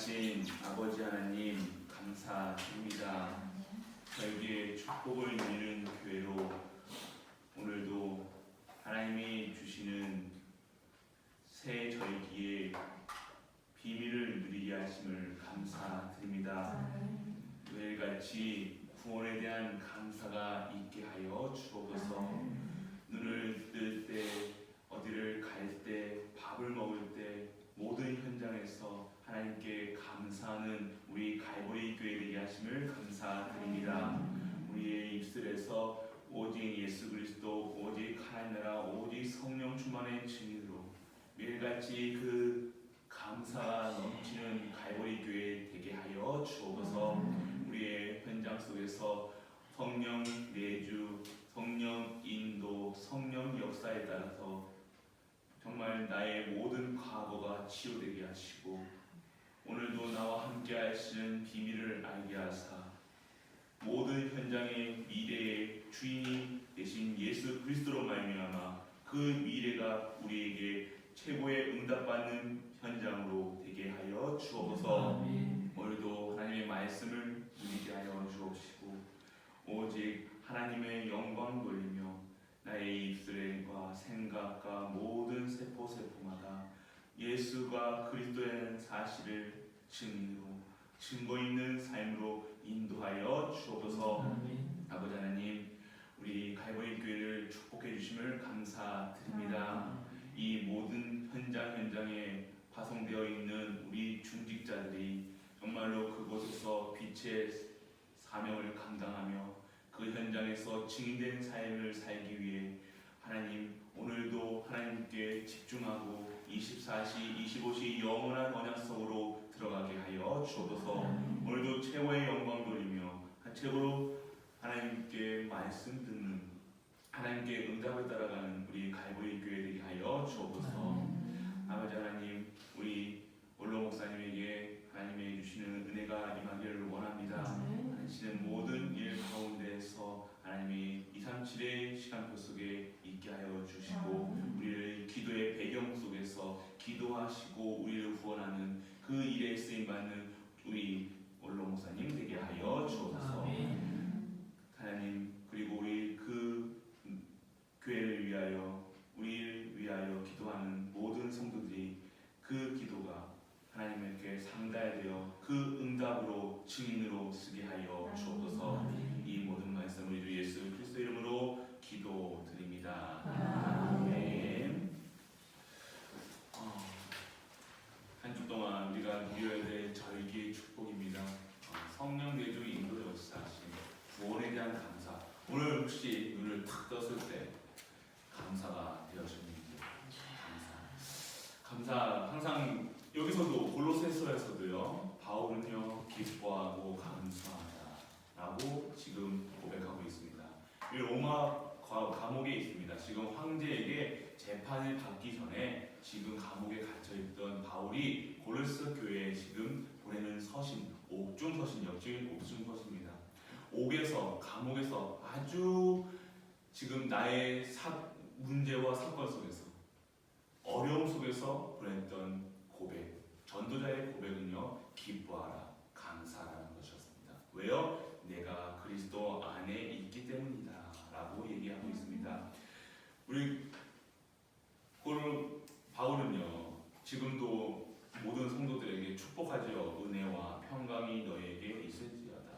전능하신 아버지 하나님 감사드립니다. 저에게 축복을 누리는 교회로 오늘도 하나님이 주시는 새 절기에 비밀을 누리게 하심을 감사드립니다. 매일같이 구원에 대한 감사가 있게 하여 주옵소서. 눈을 뜰 때, 어디를 갈 때, 밥을 먹을 때 모든 현장에서 감사하는 우리 갈보리 교회 되게 하심을 감사드립니다. 우리의 입술에서 오직 예수 그리스도, 오직 하나님 나라, 오직 성령 충만의 증인으로 매일같이 그 감사가 넘치는 갈보리 교회 되게 하여 주옵소서. 우리의 현장 속에서 성령 내주, 성령 인도, 성령 역사에 따라서 정말 나의 모든 과거가 치유되게 하시고 오늘도 나와 함께 하시는 비밀을 알게 하사 모든 현장의 미래의 주인이 되신 예수 그리스도로 말미암아 그 미래가 우리에게 최고의 응답받는 현장으로 되게 하여 주옵소서. 오늘도 하나님의 말씀을 누리게 하여 주옵시고 오직 하나님의 영광 돌리며 나의 입술과 생각과 모든 세포 세포마다 예수가 그리스도의 사실을 증인으로 증거 있는 삶으로 인도하여 주옵소서. 아버지 하나님 우리 갈보리 교회를 축복해 주심을 감사드립니다. 이 모든 현장 현장에 파송되어 있는 우리 중직자들이 정말로 그곳에서 빛의 사명을 감당하며 그 현장에서 증인된 삶을 살기 위해 하나님 오늘도 하나님께 집중하고 24시 25시 영원한 언약 속으로 들어가게 하여 주옵소서 오늘도 최고의 영광 돌리며 최고로 하나님께 말씀 듣는 하나님께 응답을 따라가는 우리 갈보리 교회 되게 하여 주옵소서 아버지 하나님 우리 원로 목사님에게 하나님의 주시는 은혜가 임하기를 원합니다. 하시는 모든 일 가운데서 하나님이 2, 3, 7의 시간표 속에 있게 하여 주시고 우리를 기도의 배경 속에서 기도하시고 우리를 구원하는 그 일에 쓰임 받는 우리 원로 목사님 되게 하여 주옵소서. 하나님 그리고 우리 그 교회를 위하여 우리를 위하여 기도하는 모든 성도들이 그 기도가 하나님께 상달되어 그 응답으로 증인으로 쓰게 하여 주옵소서. 이 모든 말씀 우리 주 예수 그리스도 이름으로 기도드립니다. 아멘. 어, 한 주 동안 우리가 누려야 될 절기의 축복입니다. 어, 성령 내주 인도 역사하심, 구원에 대한 감사. 오늘 혹시 눈을 탁 떴을 때 감사가 되었습니다. 감사. 감사 항상 여기서도 골로새서에서도요. 바울은요 기뻐하고 감사하다라고 지금 고백하고 있습니다. 이 로마 과- 감옥에 있습니다. 지금 황제에게 재판을 받기 전에 지금 감옥에 갇혀 있던 바울이 고르스 교회에 지금 보내는 서신 옥중 서신이요. 지금 옥중 서신입니다. 옥에서 감옥에서 아주 지금 나의 사, 문제와 사건 속에서 어려움 속에서 보냈던 고백 전도자의 고백은요 기뻐하라 감사라는 것이었습니다. 왜요? 내가 그리스도 안에 있기 때문이다라고 얘기하고 있습니다. 우리 고 바울은요 지금도 모든 성도들에게 축복하지요 은혜와 평강이 너에게 있을지어다.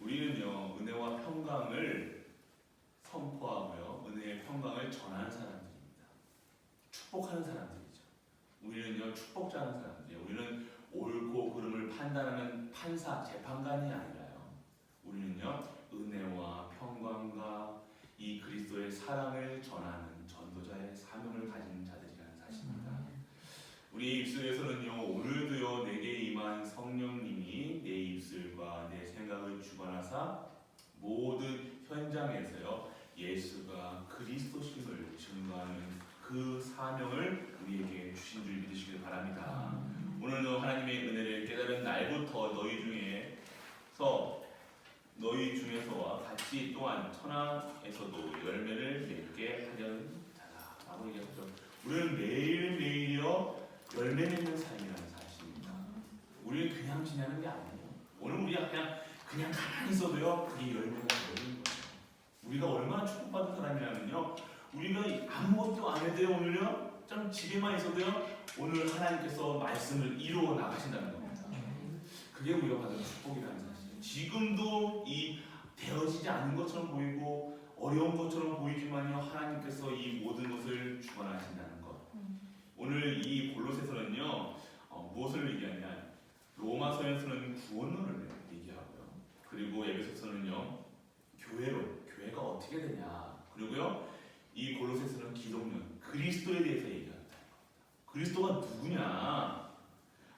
우리는요 은혜와 평강을 선포하고요 은혜의 평강을 전하는 사람들입니다. 축복하는 사람들이죠. 우리는요 축복자는 사람들이에요. 우리는 옳고 그름을 판단하는 판사 재판관이 아니라요. 우리는요 은혜와 평강과 이 그리스도의 사랑을 전하는 전도자의 사명을 가진 자들이라는 사실입니다. 우리 입술에서는요 오늘도요 내게 임한 성령님이 내 입술과 내 생각을 주관하사 모든 현장에서요 예수가 그리스도심을 증거하는 그 사명을 우리에게 주신 줄 믿으시길 바랍니다. 오늘도 하나님의 은혜를 깨달은 날부터 너희 중에서 너희 중에서와 같이 또한 천하에서도 열매를 맺게 하려는 자라라고 얘기하죠. 우리는 매일 매일이요 열매 맺는 삶이라는 사실입니다. 그냥 가만히 있어도요 그게 열매가 되는 거예요. 우리가 얼마나 축복받은 사람이냐면요 우리가 아무것도 안 해도요 오늘요 좀 집에만 있어도요 오늘 하나님께서 말씀을 이루어 나가신다는 겁니다. 그게 우리가 받은 축복이라는 사실. 지금도 이 되어지지 않은 것처럼 보이고 어려운 것처럼 보이지만요 하나님께서 이 모든 것을 주관하신다는 것. 오늘 이 골로새서는요 어, 무엇을 얘기하냐? 로마서에서는 구원론을 얘기하고요. 그리고 에베소서는요 교회로 교회가 어떻게 되냐. 그리고요 이 골로새서는 기독론 그리스도에 대해서 얘기한다. 그리스도가 누구냐?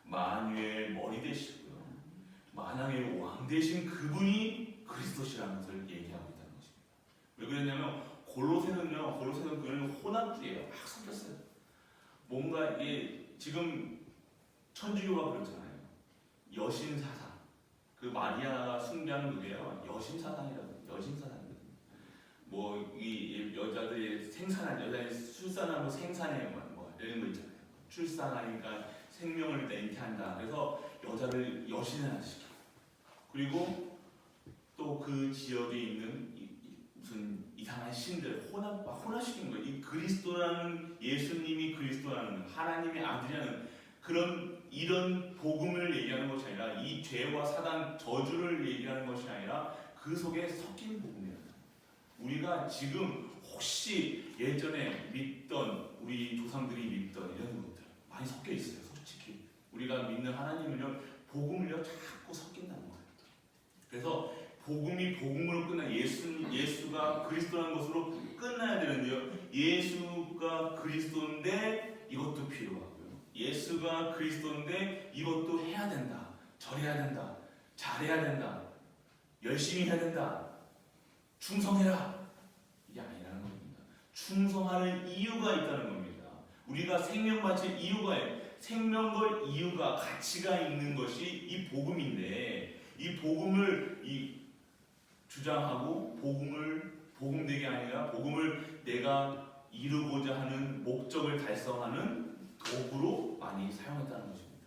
만유의 머리 되시고요. 만왕의 왕 되신 그분이 그리스도시라는 것을 얘기하고 있다는 것입니다. 왜 그랬냐면 골로새는요, 골로새는 그는 혼합주의예요. 막 섞였어요. 뭔가 이게 지금 천주교가 그렇잖아요. 여신 사상. 그 마리아가 숭배하는 그게요. 여신 사상이라고 여신 사상이거든요. 뭐이 여자들이 생산한 여자의 출산하고 생산해 뭐, 뭐 이런 거 있잖아요. 출산하니까 생명을 일단 잉태한다. 그래서 여자를 여신을 시켜. 그리고 또 그 지역에 있는 이- 이 무슨 이상한 신들 혼합 막 혼합시킨 거예요. 이 그리스도라는 예수님이 그리스도라는 하나님의 아들이라는 그런 이런 복음을 얘기하는 것이 아니라 이 죄와 사단 저주를 얘기하는 것이 아니라 그 속에 섞인 복음이에요. 우리가 지금 혹시 예전에 믿던 우리 조상들이 믿던 이런 것들 많이 섞여 있어요. 솔직히 우리가 믿는 하나님은요 복음을요 자꾸 섞인다는 거예요. 그래서 복음이 복음으로 끝나 예수 예수가 그리스도라는 것으로 끝나야 되는데요. 예수가 그리스도인데 이것도 필요하고요. 예수가 그리스도인데 이것도 해야 된다. 절해야 된다. 잘해야 된다. 열심히 해야 된다. 충성해라. 이게 아니라는 겁니다. 충성하는 이유가 있다는 겁니다. 우리가 생명 바칠 이유가 생명 걸 이유가 가치가 있는 것이 이 복음인데 이 복음을 이 주장하고 복음을 복음되게 아니라 복음을 내가 이루고자 하는 목적을 달성하는 도구로 많이 사용했다는 것입니다.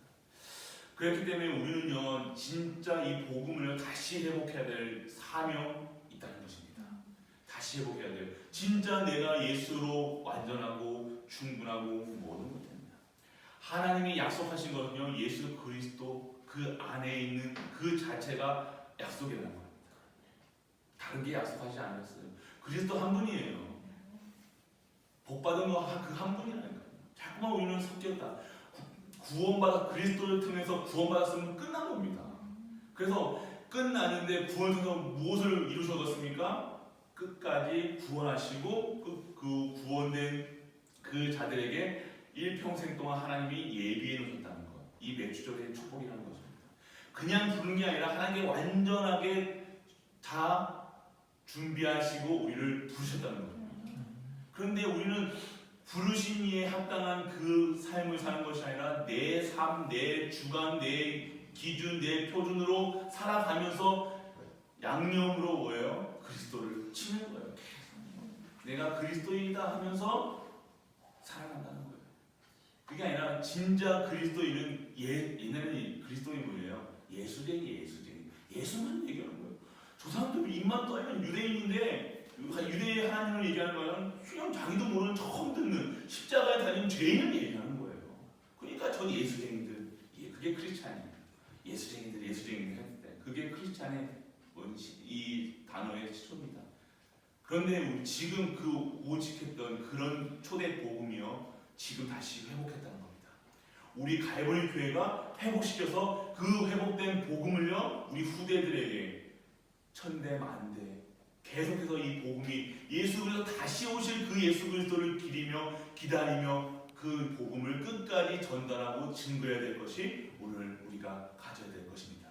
그렇기 때문에 우리는요 진짜 이 복음을 다시 회복해야 될 사명 있다는 것입니다. 다시 회복해야 돼요. 진짜 내가 예수로 완전하고 충분하고 모든 것 됩니다. 하나님이 약속하신 것은요 예수 그리스도 그 안에 있는 그 자체가 약속이라는 겁니다. 다른 게 약속하지 않았어요. 그리스도 한 분이에요. 복 받은 거 그 한 분이라니까요. 자꾸만 우리는 섞였다. 구- 구원받아 그리스도를 통해서 구원받았으면 끝난 겁니다. 그래서 끝나는데 구원 통해서 무엇을 이루셨습니까? 끝까지 구원하시고 그, 그 구원된 그 자들에게 일평생 동안 하나님이 예비해 놓으셨다는 것. 이 맥주절의 축복이라는 것입니다. 그냥 부른 게 아니라 하나님께 완전하게 다 준비하시고 우리를 부르셨다는 거예요. 그런데 우리는 부르신 이에 합당한 그 삶을 사는 것이 아니라 내 삶, 내 주관, 내 기준, 내 표준으로 살아가면서 양념으로 뭐예요? 그리스도를 치는 거예요. 내가 그리스도인이다 하면서 살아간다는 거예요. 그게 아니라 진짜 그리스도인은 예, 옛날에는 그리스도인 뭐예요? 예수쟁이, 예수쟁이. 예수만 얘기하는 거예요. 저 사람들 입만 떠면 유대인인데 유대 하나님을 얘기하는 거는 그냥 자기도 모르는 처음 듣는 십자가에 달린 죄인을 얘기하는 거예요. 그러니까 전 예수쟁이들, 예, 그게 크리스찬이에요. 예수쟁이들, 예수쟁이들 했는데 그게 크리스찬의 이 단어의 시초입니다. 그런데 지금 그 오직했던 그런 초대 복음이요 지금 다시 회복했다는 겁니다. 우리 갈보리 교회가 회복시켜서 그 회복된 복음을요 우리 후대들에게 천대 만대 계속해서 이 복음이 예수 그리스도 다시 오실 그 예수 그리스도를 기리며 기다리며 그 복음을 끝까지 전달하고 증거해야 될 것이 오늘 우리가 가져야 될 것입니다.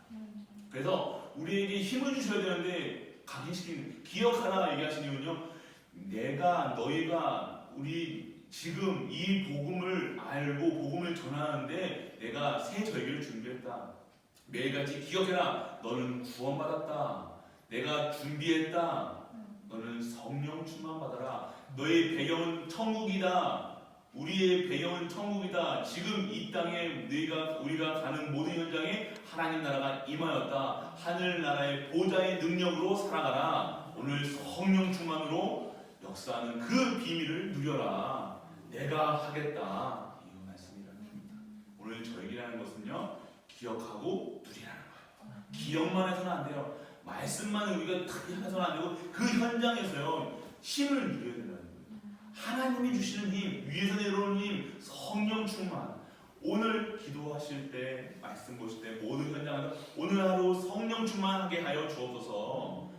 그래서 우리에게 힘을 주셔야 되는데 각인시키는 기억하라 얘기하신 이유는요. 내가 너희가 우리 지금 이 복음을 알고 복음을 전하는데 내가 새 절기를 준비했다. 매일같이 기억해라. 너는 구원받았다. 내가 준비했다. 너는 성령 충만 받아라. 너의 배경은 천국이다. 우리의 배경은 천국이다. 지금 이 땅에 너희가 우리가 가는 모든 현장에 하나님 나라가 임하였다. 하늘 나라의 보좌의 능력으로 살아가라. 오늘 성령 충만으로 역사하는 그 비밀을 누려라. 내가 하겠다. 이거 말씀이라는 겁니다. 오늘 저에게라는 것은요 기억하고 누리라는 거예요. 기억만 해서는 안 돼요. 말씀만 우리가 다 해서는 안 되고 그 현장에서요 힘을 누려야 된다는 거예요. 하나님이 주시는 힘, 위에서 내려오는 힘, 성령 충만. 오늘 기도하실 때, 말씀 보실 때 모든 현장에서 오늘 하루 성령 충만하게 하여 주옵소서.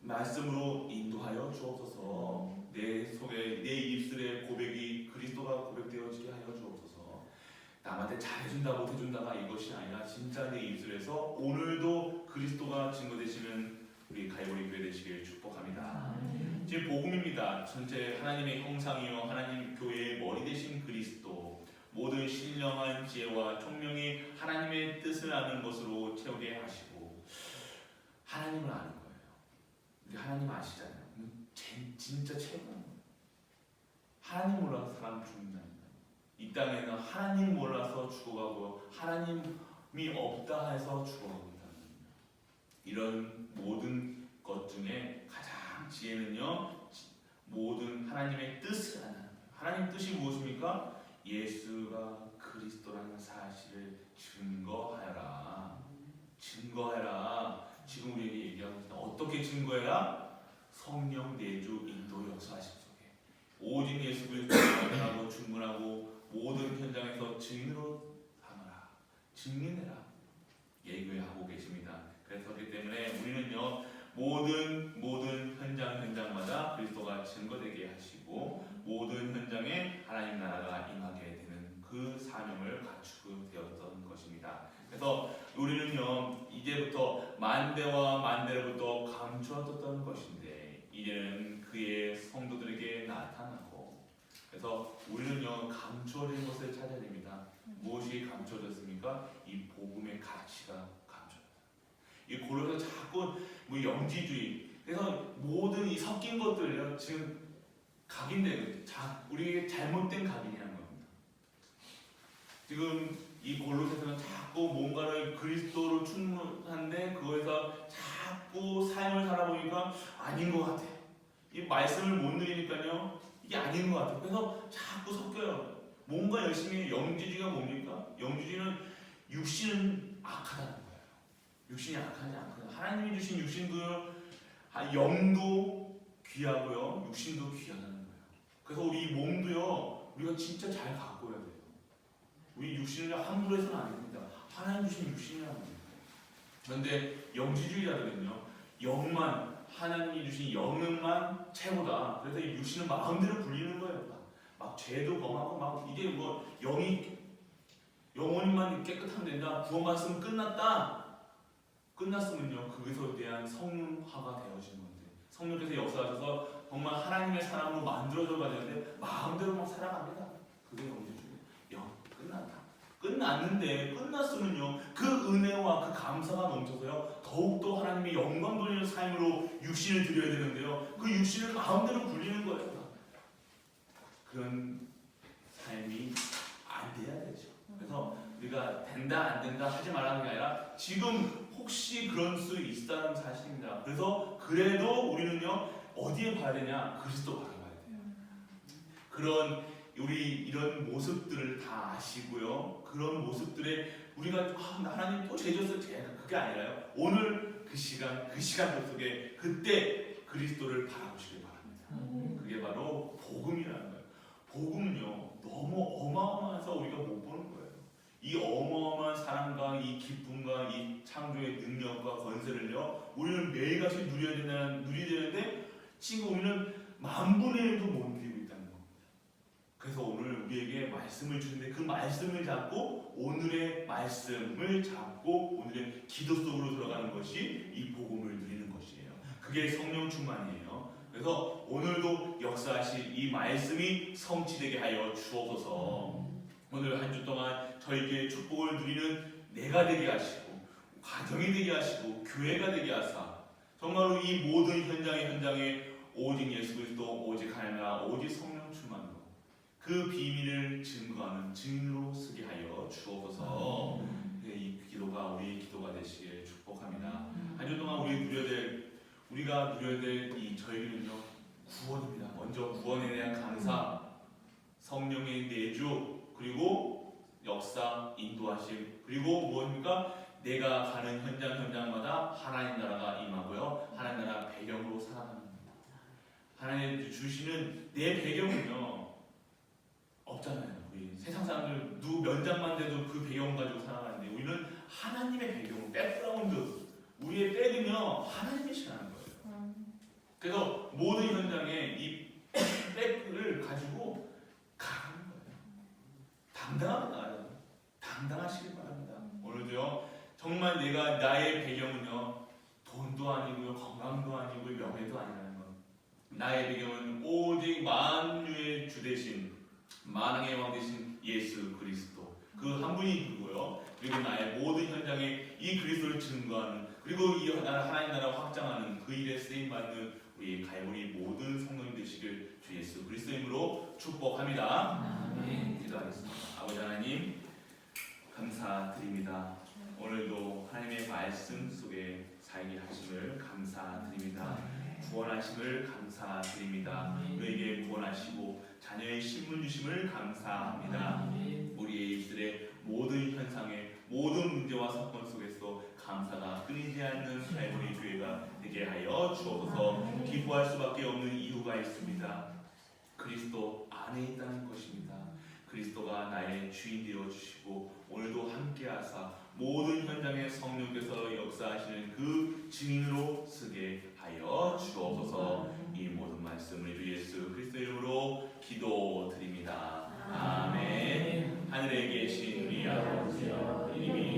말씀으로 인도하여 주옵소서. 내 속에 내 입술의 고백이 그리스도가 고백되어지게 하여 주옵소서. 남한테 잘해준다 못해준다가 이것이 아니라 진짜 내 입술에서 오늘도 그리스도가 증거되시는 우리 가이오리 교회 되시길 축복합니다. 지금 복음입니다. 전체 하나님의 형상이요 하나님 교회의 머리 되신 그리스도 모든 신령한 지혜와 총명이 하나님의 뜻을 아는 것으로 채우게 하시고 하나님을 아는 거예요. 우리 하나님 아시잖아요. 진짜 거예요. 하나님 몰라서 사람 죽는다니까. 이 땅에는 하나님 몰라서 죽어가고 하나님이 없다 해서 겁니다. 이런 모든 것 중에 가장 지혜는요 모든 하나님의 뜻을 아는. 하나님 뜻이 무엇입니까? 예수가 그리스도라는 사실을 증거하여라. 증거해라. 지금 우리에게 얘기하고 있다. 어떻게 증거해라? 성령 내주 인도 역사하심 속에 오직 예수 그리스도를 전하고 중문하고 모든 현장에서 증인으로 삼아라. 증인해라. 얘기하고 계십니다. 그래서 그렇기 때문에 우리는요 모든 모든 현장 현장마다 그리스도가 증거되게 하시고 모든 현장에 하나님 나라가 임하게 되는 그 사명을 갖추고 되었던 것입니다. 그래서 우리는요 이제부터 만대와 만대로부터 감추어졌던 것인데 이제는 그의 성도들에게 나타나고 그래서 우리는요 감추어진 것을 찾아야 됩니다. 무엇이 감춰졌습니까? 이 복음의 가치가 감춰졌어요. 이 고려서 자꾸 뭐 영지주의 그래서 모든 이 섞인 것들요 지금 각인데 자 우리에게 잘못된 각인이라는 겁니다. 지금 이 골로새서는 자꾸 뭔가를 그리스도로 충분한데 그거에서 자꾸 삶을 살아보니까 아닌 것 같아. 이 말씀을 못 누리니까요 이게 아닌 것 같아. 그래서 자꾸 섞여요. 뭔가 열심히 해. 영지주의가 뭡니까? 영지주의는 육신은 악하다는 거예요. 육신이 악하지 않거든요. 하나님이 주신 육신도 아, 영도 귀하고요, 육신도 귀하다는 거예요. 그래서 우리 이 몸도요, 우리가 진짜 잘 가꿔야 돼요. 우리 육신을 함부로 해서는 안 됩니다. 하나님 주신 육신이라는 거예요. 그런데 영지주의자들은요, 영만 하나님이 주신 영능만 최고다. 그래서 이 육신은 마음대로 굴리는 거예요. 막, 막 죄도 범하고 막 이게 뭐 영이 영혼만 깨끗하면 된다. 구원받으면 끝났다. 끝났으면요 그것에 대한 성화가 되어진 건데 성령께서 역사하셔서 정말 하나님의 사람으로 만들어져 가야 되는데 마음대로 막 살아갑니다. 그게 영지주의. 영 끝났다. 끝났는데 끝났으면요 그 은혜와 그 감사가 넘쳐서요 더욱더 하나님의 영광 돌리는 삶으로 육신을 드려야 되는데요 그 육신을 마음대로 굴리는 거예요. 그런 삶이 안 돼야 되죠. 그래서 우리가 된다 안 된다 하지 말라는 게 아니라 지금 혹시 그럴 수 있다는 사실입니다. 그래서 그래도 우리는요 어디에 봐야 되냐 그리스도 바라봐야 돼요. 그런 우리 이런 모습들을 다 아시고요. 그런 모습들에 우리가 아, 하나님 또 죄졌을 때 그게 아니라요. 오늘 그 시간 그 시간 속에 그때 그리스도를 바라보시길 바랍니다. 그게 바로 복음이라는 거예요. 복음은요 너무 어마어마해서 우리가 못 보는 거예요. 이 어마어마한 사랑과 이 기쁨과 이 창조의 능력과 건설을요 우리는 매일같이 누려야 되는 누려야 되는데 지금 우리는 만 분의 1도 못 누리고. 그래서 오늘 우리에게 말씀을 주는데 그 말씀을 잡고 오늘의 말씀을 잡고 오늘의 기도 속으로 들어가는 것이 이 복음을 누리는 것이에요. 그게 성령 충만이에요. 그래서 오늘도 역사하실 이 말씀이 성취되게 하여 주옵소서. 오늘 한 주 동안 저에게 축복을 누리는 내가 되게 하시고 가정이 되게 하시고 교회가 되게 하사 정말로 이 모든 현장의 현장에 오직 예수 그리스도 오직 하나님 오직 성령 그 비밀을 증거하는 증인으로 쓰게 하여 주옵소서. 네, 이 기도가 우리의 기도가 되시길 축복합니다. 한 주 동안 우리 누려야 될 우리가 누려야 될이 저희는요 구원입니다. 먼저 구원에 대한 감사, 성령의 내주 그리고 역사 인도하심 그리고 무엇입니까? 내가 가는 현장 현장마다 하나님 나라가 임하고요 하나님 나라 배경으로 살아가는 겁니다. 하나님 주시는 내 배경은요. 우리 세상 사람들 누 면장만 돼도 그 배경 가지고 살아가는데 우리는 하나님의 배경, 백그라운드 우리의 백은요 하나님이시라는 거예요. 그래서 모든 현장에 이 백을 가지고 가는 거예요. 당당하게 나가요. 당당하시길 바랍니다. 오늘도요 정말 내가 나의 배경은요 돈도 아니고요 건강도 아니고 명예도 아니라는 것. 나의 배경은 오직 만유의 주 대신 만왕의 왕 대신 예수 그리스도 그 한 분이 누구요? 그리고 나의 모든 현장에 이 그리스도를 증거하는 그리고 이 나라 하나님 나라 확장하는 그 일에 쓰임 받는 우리 갈보리 모든 성도님 되시길 주 예수 그리스도 이름으로 축복합니다. 기도하겠습니다. 아버지 하나님 감사드립니다. 오늘도 하나님의 말씀 속에 살게 하심을 감사드립니다. 구원하심을 감사드립니다. 우리에게 구원하시고 자녀의 신분 주심을 감사합니다. 우리의 입술의 모든 현상에 모든 문제와 사건 속에서 감사가 끊이지 않는 갈보리 교회가 되게 하여 주옵소서 기뻐할 수밖에 없는 이유가 있습니다. 그리스도 안에 있다는 것입니다. 그리스도가 나의 주인 되어 주시고 오늘도 함께 하사 모든 현장에 성령께서 역사하시는 그 증인으로 쓰게 하여 주옵소서 이 모든 말씀을 주 예수 그리스도 이름으로 기도드립니다. 아멘. 하늘에 계신 우리 아버지여 이름이